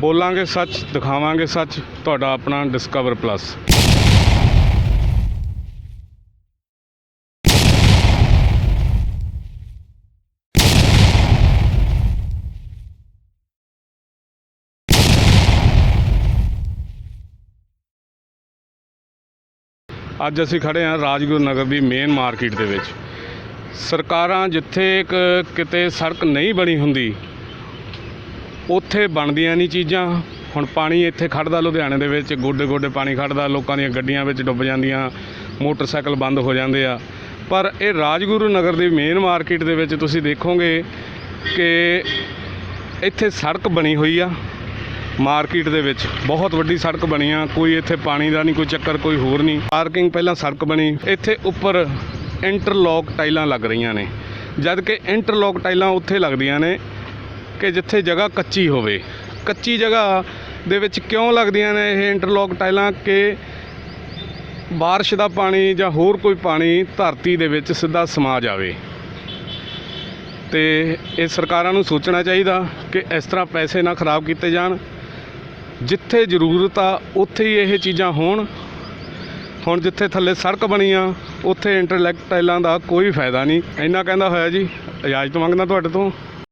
ਬੋਲਾਂਗੇ ਸੱਚ, ਦਿਖਾਵਾਂਗੇ ਸੱਚ, ਤੁਹਾਡਾ ਆਪਣਾ ਡਿਸਕਵਰ ਪਲੱਸ ਅੱਜ ਅਸੀਂ ਖੜੇ ਹਾਂ ਰਾਜਗੁਰੂ ਨਗਰ ਦੀ ਮੇਨ ਮਾਰਕੀਟ ਦੇ ਵਿੱਚ। ਸਰਕਾਰਾਂ ਜਿੱਥੇ ਇੱਕ ਕਿਤੇ ਸੜਕ ਨਹੀਂ ਬਣੀ ਹੁੰਦੀ ਉੱਥੇ ਬਣਦੀਆਂ ਨਹੀਂ ਚੀਜ਼ਾਂ। ਹੁਣ ਪਾਣੀ ਇੱਥੇ ਖੜਦਾ ਲੁਧਿਆਣੇ ਦੇ ਵਿੱਚ, ਗੋਡੇ ਗੋਡੇ ਪਾਣੀ ਖੜਦਾ, ਲੋਕਾਂ ਦੀਆਂ ਗੱਡੀਆਂ ਵਿੱਚ ਡੁੱਬ ਜਾਂਦੀਆਂ, ਮੋਟਰਸਾਈਕਲ ਬੰਦ ਹੋ ਜਾਂਦੇ ਆ। ਪਰ ਇਹ ਰਾਜਗੁਰੂ ਨਗਰ ਦੀ ਮੇਨ ਮਾਰਕੀਟ ਦੇ ਵਿੱਚ ਤੁਸੀਂ ਦੇਖੋਗੇ ਕਿ ਇੱਥੇ ਸੜਕ ਬਣੀ ਹੋਈ ਆ ਮਾਰਕੀਟ ਦੇ ਵਿੱਚ। ਬਹੁਤ ਵੱਡੀ ਸੜਕ ਬਣੀ ਆ, ਕੋਈ ਇੱਥੇ ਪਾਣੀ ਦਾ ਨਹੀਂ, ਕੋਈ ਚੱਕਰ, ਕੋਈ ਹੋਰ ਨਹੀਂ। ਪਾਰਕਿੰਗ ਪਹਿਲਾਂ ਸੜਕ ਬਣੀ। ਇੱਥੇ ਉੱਪਰ ਇੰਟਰਲੌਕ ਟਾਈਲਾਂ ਲੱਗ ਰਹੀਆਂ ਨੇ। ਜਦ ਕਿ ਇੰਟਰਲੌਕ ਟਾਈਲਾਂ ਉੱਥੇ ਲੱਗਦੀਆਂ ਨੇ ਕਿ ਜਿੱਥੇ ਜਗ੍ਹਾ ਕੱਚੀ ਹੋਵੇ। ਕੱਚੀ ਜਗ੍ਹਾ ਦੇ ਵਿੱਚ ਕਿਉਂ ਲੱਗਦੀਆਂ ਨੇ ਇਹ ਇੰਟਰਲੌਕ ਟਾਈਲਾਂ ਕਿ ਬਾਰਿਸ਼ ਦਾ ਪਾਣੀ ਜਾਂ ਹੋਰ ਕੋਈ ਪਾਣੀ ਧਰਤੀ ਦੇ ਵਿੱਚ ਸਿੱਧਾ ਸਮਾ ਜਾਵੇ। ਤੇ ਇਹ ਸਰਕਾਰਾਂ ਨੂੰ ਸੋਚਣਾ ਚਾਹੀਦਾ ਕਿ ਇਸ ਤਰ੍ਹਾਂ ਪੈਸੇ ਨਾ ਖਰਾਬ ਕੀਤੇ ਜਾਣ। ਜਿੱਥੇ ਜ਼ਰੂਰਤ ਆ, ਉੱਥੇ ਹੀ ਇਹ ਚੀਜ਼ਾਂ ਹੋਣ। ਹੁਣ ਜਿੱਥੇ ਥੱਲੇ ਸੜਕ ਬਣੀ ਆ, ਉੱਥੇ ਇੰਟਰਲੈਕ ਟਾਈਲਾਂ ਦਾ ਕੋਈ ਫਾਇਦਾ ਨਹੀਂ। ਇੰਨਾ ਕਹਿੰਦਾ ਹੋਇਆ ਜੀ, ਇਜਾਜ਼ਤ ਮੰਗਦਾ ਤੁਹਾਡੇ ਤੋਂ।